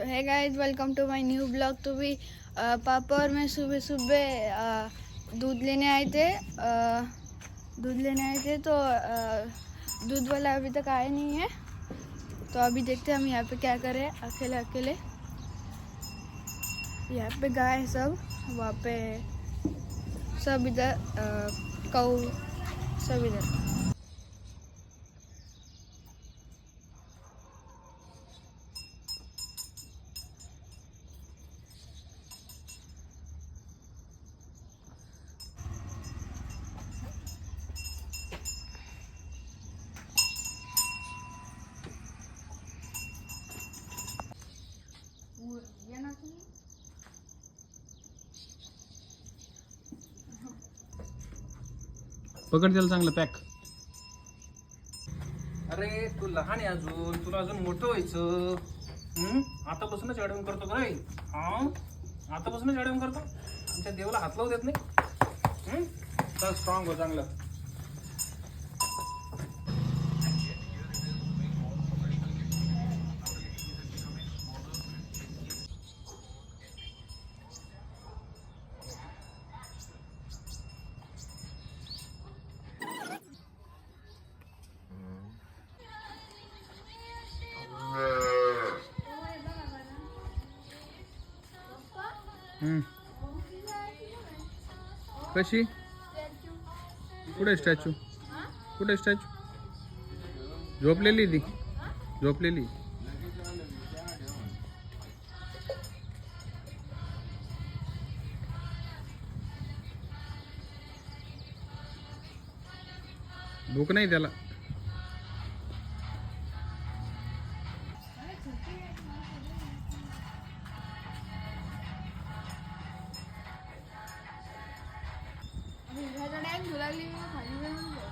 तो है guys welcome to my new blog तो भी पापा और मैं सुबह सुबह दूध लेने आए थे दूध लेने आए थे तो दूध वाला अभी तक आया नहीं है। तो अभी देखते हैं हम यहाँ पे क्या करें अकेले अकेले। यहाँ पे गाय है सब, वहाँ पे सब इधर कऊ सब इधर। ये तुम्ही पकड त्याला चांगलं पॅक. अरे तू लहान आहे अजून. तुला अजून मोठं व्हायचं. हम्म? आतापासूनच ॲडवून करतो का रे? हा? आतापासूनच ॲडवून करतो? आमच्या देवाला हात लावू देत नाही? चल स्ट्रॉंग हो चांगलं. कशी? कुठे स्टॅच्यू? कुठे स्टॅच्यू? झोपलेली ती. झोपलेली. भूक नाही त्याला. 出来拎一个快递